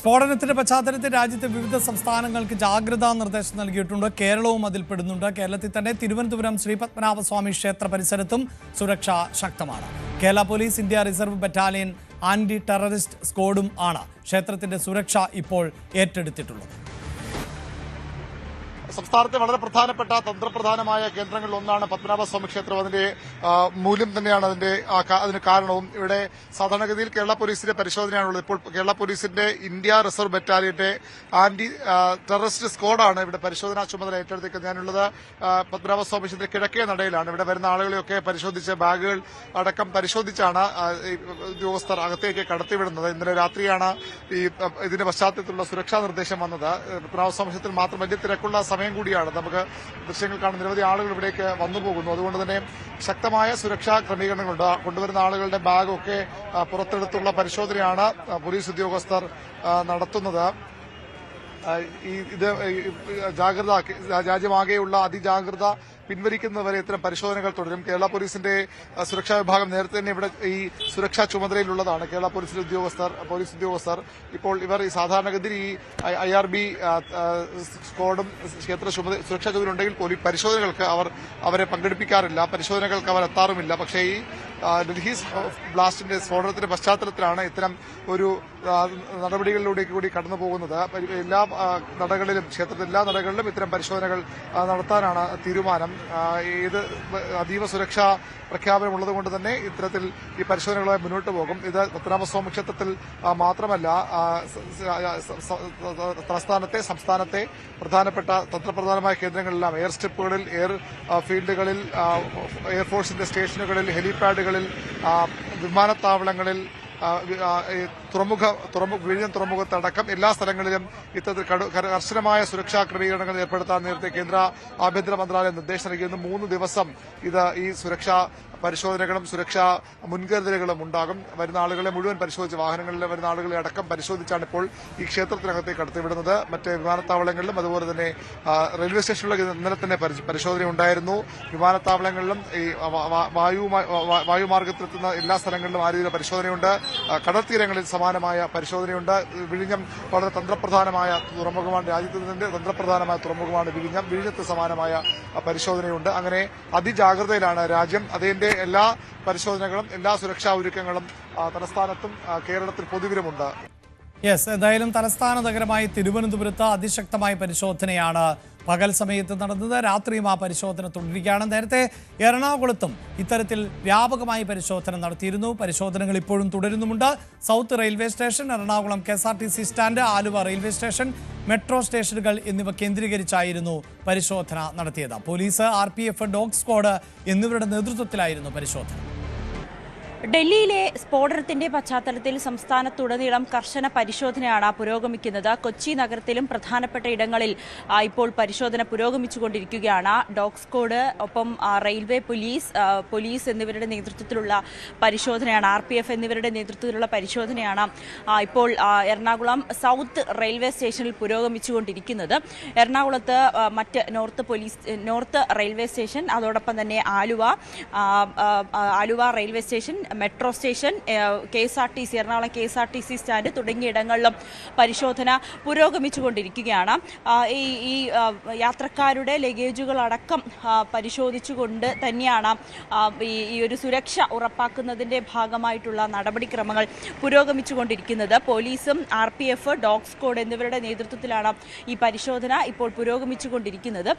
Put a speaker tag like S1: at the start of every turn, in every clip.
S1: സ്ഫോടനത്തിന്റെ പശ്ചാത്തലത്തിൽ രാജ്യത്തെ വിവിധ സംസ്ഥാനങ്ങൾക്ക് ജാഗ്രതാ നിർദ്ദേശം നൽകിയിട്ടുണ്ട്. കേരളവും അതിൽ പെടുന്നുണ്ട്. കേരളത്തിൽ തന്നെ തിരുവനന്തപുരം ശ്രീപത്മനാഭസ്വാമി ക്ഷേത്ര പരിസരത്തും സുരക്ഷ ശക്തമാണ്. Kerala police India reserve battalion anti terrorist സ്ക്വാഡും ആണ് ക്ഷേത്രത്തിന്റെ സുരക്ഷ ഇപ്പോൾ ഏറ്റെടുത്തിട്ടുള്ളത്.
S2: സംസ്ഥാനത്തെ വളരെ പ്രധാനപ്പെട്ട തന്ത്രപ്രധാനമായ കേന്ദ്രങ്ങളിൽ ഒന്നാണ് പത്മനാഭസ്വാമി ക്ഷേത്രം. അതിന്റെ മൂല്യം തന്നെയാണ് അതിന്റെ അതിന് കാരണവും. ഇവിടെ സാധാരണഗതിയിൽ കേരള പോലീസിന്റെ പരിശോധനയാണുള്ളത്. ഇപ്പോൾ കേരള പോലീസിന്റെ ഇന്ത്യ റിസർവ് ബറ്റാലിയന്റെ ആന്റി ടെററിസ്റ്റ് സ്ക്വാഡാണ് ഇവിടെ പരിശോധനാ ചുമതല ഏറ്റെടുത്തേക്കുന്നത് ഞാനുള്ളത് പത്മനാഭ പത്മനാഭസ്വാമി ക്ഷേത്ര കിഴക്കേ നടയിലാണ്. ഇവിടെ വരുന്ന ആളുകളെയൊക്കെ പരിശോധിച്ച് ബാഗുകൾ അടക്കം പരിശോധിച്ചാണ് ഉദ്യോഗസ്ഥർ അകത്തേക്ക് കടത്തിവിടുന്നത്. ഇന്നലെ രാത്രിയാണ് ഈ ഇതിന്റെ പശ്ചാത്തലത്തിലുള്ള സുരക്ഷാ നിർദ്ദേശം വന്നത്. പത്മനാഭ സ്വാമി ക്ഷേത്രത്തിൽ മാത്രം വലിയ തിരക്കുള്ള കൂടിയാണ്. നമുക്ക് ദൃശ്യങ്ങൾ കാണുന്ന നിരവധി ആളുകൾ ഇവിടേക്ക് വന്നു പോകുന്നു. അതുകൊണ്ട് തന്നെ ശക്തമായ സുരക്ഷാ ക്രമീകരണങ്ങളുണ്ട്. കൊണ്ടുവരുന്ന ആളുകളുടെ ബാഗൊക്കെ പുറത്തെടുത്തുള്ള പരിശോധനയാണ് പോലീസ് ഉദ്യോഗസ്ഥർ നടത്തുന്നത്. ഇത് ജാഗ്രത രാജ്യമാകെയുള്ള അതിജാഗ്രത പിൻവലിക്കുന്നവരെ ഇത്തരം പരിശോധനകൾ തുടരും. കേരള പോലീസിന്റെ സുരക്ഷാ വിഭാഗം നേരത്തെ തന്നെ ഇവിടെ ഈ സുരക്ഷാ ചുമതലയിലുള്ളതാണ്. കേരള പോലീസിന്റെ ഉദ്യോഗസ്ഥർ പോലീസ് ഉദ്യോഗസ്ഥർ. ഇപ്പോൾ ഇവർ ഈ സാധാരണഗതിയിൽ ഈ ഐ ആർ ബി സ്ക്വാഡും ക്ഷേത്ര സുരക്ഷാ ചുമതല ഉണ്ടെങ്കിൽ പോലും പരിശോധനകൾക്ക് അവർ അവരെ പങ്കെടുപ്പിക്കാറില്ല. പരിശോധനകൾക്ക് അവർ എത്താറുമില്ല. പക്ഷേ ഈ ഡൽഹി ബ്ലാസ്റ്റിന്റെ സ്ഫോടനത്തിന്റെ പശ്ചാത്തലത്തിലാണ് ഇത്തരം ഒരു നടപടികളിലൂടെ കൂടി കടന്നു പോകുന്നത്. എല്ലാ നടകളിലും ക്ഷേത്രത്തിലെ എല്ലാ നടകളിലും ഇത്തരം പരിശോധനകൾ നടത്താനാണ് തീരുമാനം. ഇത് അതീവ സുരക്ഷാ പ്രഖ്യാപനമുള്ളത് കൊണ്ട് തന്നെ ഇത്തരത്തിൽ ഈ പരിശോധനകളുമായി മുന്നോട്ട് പോകും. ഇത് പത്തനാഭസ്വാമി ക്ഷേത്രത്തിൽ മാത്രമല്ല തലസ്ഥാനത്തെ സംസ്ഥാനത്തെ പ്രധാനപ്പെട്ട തന്ത്രപ്രധാനമായ കേന്ദ്രങ്ങളിലെല്ലാം എയർ സ്ട്രിപ്പുകളിൽ എയർ ഫീൽഡുകളിൽ എയർഫോഴ്സിന്റെ സ്റ്റേഷനുകളിൽ ഹെലിപാഡുകളിൽ വിമാനത്താവളങ്ങളിൽ തുറമുഖ തുറമുഖ വിഴിഞ്ഞം തുറമുഖത്തടക്കം എല്ലാ സ്ഥലങ്ങളിലും ഇത്തരത്തിൽ കർശനമായ സുരക്ഷാ ക്രമീകരണങ്ങൾ ഏർപ്പെടുത്താൻ നേരത്തെ കേന്ദ്ര ആഭ്യന്തര മന്ത്രാലയം നിർദ്ദേശം നൽകിയിരുന്നു. മൂന്ന് ദിവസം ഇത് ഈ സുരക്ഷാ പരിശോധനകളും സുരക്ഷാ മുൻകരുതലുകളും ഉണ്ടാകും. വരുന്ന ആളുകളെ മുഴുവൻ പരിശോധിച്ച് വാഹനങ്ങളിൽ വരുന്ന ആളുകളെ അടക്കം പരിശോധിച്ചാണ് ഇപ്പോൾ ഈ ക്ഷേത്രത്തിനകത്തേക്ക് കടത്തിവിടുന്നത് മറ്റ് വിമാനത്താവളങ്ങളിലും അതുപോലെ തന്നെ റെയിൽവേ സ്റ്റേഷനിലൊക്കെ ഇന്നലെ തന്നെ പരിശ- പരിശോധന ഉണ്ടായിരുന്നു. വിമാനത്താവളങ്ങളിലും ഈ വായു വായുമാർഗത്തിലെത്തുന്ന എല്ലാ സ്ഥലങ്ങളിലും ആ രീതിയിലുള്ള പരിശോധനയുണ്ട്? കടൽ തീരങ്ങളിൽ സമാനമായ പരിശോധനയുണ്ട്. വിഴിഞ്ഞം വളരെ തന്ത്രപ്രധാനമായ തുറമുഖമാണ് രാജ്യത്ത് തന്നെ തന്ത്രപ്രധാനമായ തുറമുഖമാണ് വിഴിഞ്ഞം. വിഴിഞ്ഞത്ത് സമാനമായ പരിശോധനയുണ്ട്. അങ്ങനെ അതിജാഗ്രതയിലാണ് രാജ്യം. അതിന്റെ എല്ലാ പരിശോധനകളും എല്ലാ സുരക്ഷാ ഒരുക്കങ്ങളും തലസ്ഥാനത്തും കേരളത്തിൽ പൊതുവിലുമുണ്ട്.
S1: യെസ് എന്തായാലും തലസ്ഥാന നഗരമായി തിരുവനന്തപുരത്ത് അതിശക്തമായ പരിശോധനയാണ് പകൽ സമയത്ത് നടന്നത്. രാത്രിയും ആ പരിശോധന തുടരുകയാണ്. നേരത്തെ എറണാകുളത്തും ഇത്തരത്തിൽ വ്യാപകമായി പരിശോധന നടത്തിയിരുന്നു. പരിശോധനകൾ ഇപ്പോഴും തുടരുന്നുമുണ്ട്. South railway station Ernakulam K stand Aluva railway station metro സ്റ്റേഷനുകൾ എന്നിവ കേന്ദ്രീകരിച്ചായിരുന്നു പരിശോധന നടത്തിയത്. പോലീസ് ആർ ഡോഗ് സ്ക്വാഡ് എന്നിവരുടെ നേതൃത്വത്തിലായിരുന്നു പരിശോധന.
S3: ഡൽഹിയിലെ സ്ഫോടനത്തിന്റെ പശ്ചാത്തലത്തിൽ സംസ്ഥാനത്തുടനീളം കർശന പരിശോധനയാണ് പുരോഗമിക്കുന്നത്. കൊച്ചി നഗരത്തിലും പ്രധാനപ്പെട്ട ഇടങ്ങളിൽ ഇപ്പോൾ പരിശോധന പുരോഗമിച്ചുകൊണ്ടിരിക്കുകയാണ്. ഡോഗ് സ്ക്വാഡ് ഒപ്പം റെയിൽവേ പോലീസ് പോലീസ് എന്നിവരുടെ നേതൃത്വത്തിലുള്ള പരിശോധനയാണ് ആർ പി എഫ് എന്നിവരുടെ നേതൃത്വത്തിലുള്ള പരിശോധനയാണ് ഇപ്പോൾ എറണാകുളം സൗത്ത് റെയിൽവേ സ്റ്റേഷനിൽ പുരോഗമിച്ചുകൊണ്ടിരിക്കുന്നത്. എറണാകുളത്ത് മറ്റ് north police north railway station അതോടൊപ്പം തന്നെ Aluva Aluva railway station metro station K S R T C Ernakulam K S R T C stand തുടങ്ങിയ ഇടങ്ങളിലും പരിശോധന പുരോഗമിച്ചുകൊണ്ടിരിക്കുകയാണ്. ഈ ഈ യാത്രക്കാരുടെ ലഗേജുകളടക്കം പരിശോധിച്ചുകൊണ്ട് തന്നെയാണ് ഈ ഒരു സുരക്ഷ ഉറപ്പാക്കുന്നതിന്റെ ഭാഗമായിട്ടുള്ള നടപടിക്രമങ്ങൾ പുരോഗമിച്ചുകൊണ്ടിരിക്കുന്നത്. പോലീസും R P F dog squad എന്നിവരുടെ നേതൃത്വത്തിലാണ് ഈ പരിശോധന ഇപ്പോൾ പുരോഗമിച്ചുകൊണ്ടിരിക്കുന്നത്.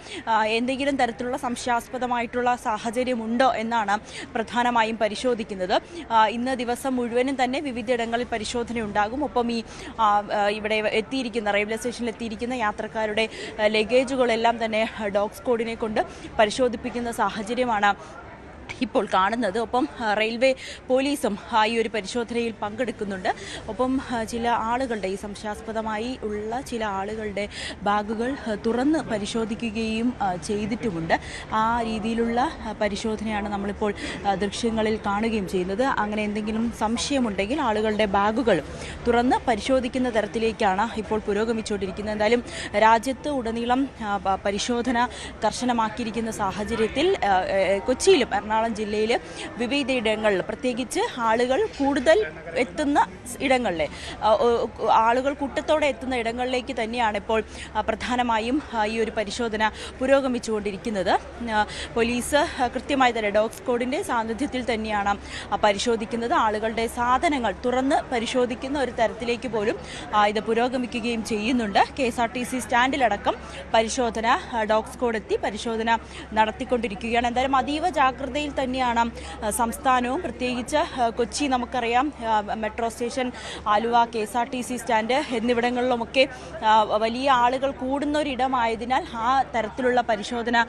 S3: എന്തെങ്കിലും തരത്തിലുള്ള സംശയാസ്പദമായിട്ടുള്ള സാഹചര്യമുണ്ടോ എന്നാണ് പ്രധാനമായും പരിശോധിക്കുന്നത്. ഇന്ന് ദിവസം മുഴുവനും തന്നെ വിവിധയിടങ്ങളിൽ പരിശോധന ഉണ്ടാകും ഒപ്പം ഈ ഇവിടെ എത്തിയിരിക്കുന്ന റെയിൽവേ സ്റ്റേഷനിൽ എത്തിയിരിക്കുന്ന യാത്രക്കാരുടെ ലഗേജുകളെല്ലാം തന്നെ ഡോഗ് സ്ക്വാഡിനെ കൊണ്ട് പരിശോധിപ്പിക്കുന്ന സാഹചര്യമാണ് ഇപ്പോൾ കാണുന്നത്. ഒപ്പം റെയിൽവേ പോലീസും ഈ ഒരു പരിശോധനയിൽ പങ്കെടുക്കുന്നുണ്ട്. ഒപ്പം ചില ആളുകളുടെ ഈ സംശയാസ്പദമായി ഉള്ള ചില ആളുകളുടെ ബാഗുകൾ തുറന്ന് പരിശോധിക്കുകയും ചെയ്തിട്ടുമുണ്ട്. ആ രീതിയിലുള്ള പരിശോധനയാണ് നമ്മളിപ്പോൾ ദൃശ്യങ്ങളിൽ കാണുകയും ചെയ്യുന്നത്. അങ്ങനെ എന്തെങ്കിലും സംശയമുണ്ടെങ്കിൽ ആളുകളുടെ ബാഗുകൾ തുറന്ന് പരിശോധിക്കുന്ന തരത്തിലേക്കാണ് ഇപ്പോൾ പുരോഗമിച്ചുകൊണ്ടിരിക്കുന്നത്. എന്തായാലും രാജ്യത്ത് ഉടനീളം പരിശോധന കർശനമാക്കിയിരിക്കുന്ന സാഹചര്യത്തിൽ കൊച്ചിയിലും എറണാകുളം ജില്ലയിൽ വിവിധയിടങ്ങളിൽ പ്രത്യേകിച്ച് ആളുകൾ കൂടുതൽ എത്തുന്ന ഇടങ്ങളിലെ ആളുകൾ കൂട്ടത്തോടെ എത്തുന്ന ഇടങ്ങളിലേക്ക് തന്നെയാണ് ഇപ്പോൾ പ്രധാനമായും ഈ ഒരു പരിശോധന പുരോഗമിച്ചുകൊണ്ടിരിക്കുന്നത്. പോലീസ് കൃത്യമായി തന്നെ ഡോഗ് സ്ക്വാഡിന്റെ സാന്നിധ്യത്തിൽ തന്നെയാണ് പരിശോധിക്കുന്നത്. ആളുകളുടെ സാധനങ്ങൾ തുറന്ന് പരിശോധിക്കുന്ന ഒരു തരത്തിലേക്ക് പോലും ഇത് പുരോഗമിക്കുകയും ചെയ്യുന്നുണ്ട്. K S R T C സ്റ്റാൻഡിലടക്കം പരിശോധന ഡോഗ് സ്ക്വാഡ് എത്തി പരിശോധന നടത്തിക്കൊണ്ടിരിക്കുകയാണ്. എന്തായാലും അതീവ ജാഗ്രതയിൽ തന്നെയാണ് സംസ്ഥാനവും. പ്രത്യേകിച്ച് കൊച്ചി നമുക്കറിയാം metro station Aluva K S R T C stand എന്നിവിടങ്ങളിലുമൊക്കെ വലിയ ആളുകൾ കൂടുന്ന ഒരിടമായതിനാൽ ആ തരത്തിലുള്ള പരിശോധന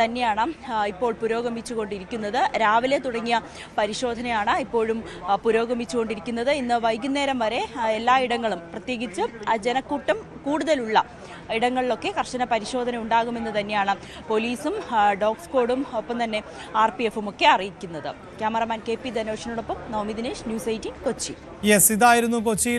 S3: തന്നെയാണ് ഇപ്പോൾ പുരോഗമിച്ചുകൊണ്ടിരിക്കുന്നത്. രാവിലെ തുടങ്ങിയ പരിശോധനയാണ് ഇപ്പോഴും പുരോഗമിച്ചുകൊണ്ടിരിക്കുന്നത്. ഇന്ന് വൈകുന്നേരം വരെ എല്ലായിടങ്ങളും പ്രത്യേകിച്ച് ജനക്കൂട്ടം കൂടുതലുള്ള ഇടങ്ങളിലൊക്കെ കർശന പരിശോധന ഉണ്ടാകുമെന്ന് തന്നെയാണ്. പോലീസും ഡോഗ് സ്ക്വാഡും ഒപ്പം തന്നെ ആർ പി എഫും ഒക്കെ അറിയിക്കുന്നത്. Cameraman K P ധനോഷിനോടൊപ്പം Navami Dinesh news eighteen Kochi.
S1: Yes ഇതായിരുന്നു കൊച്ചിയിൽ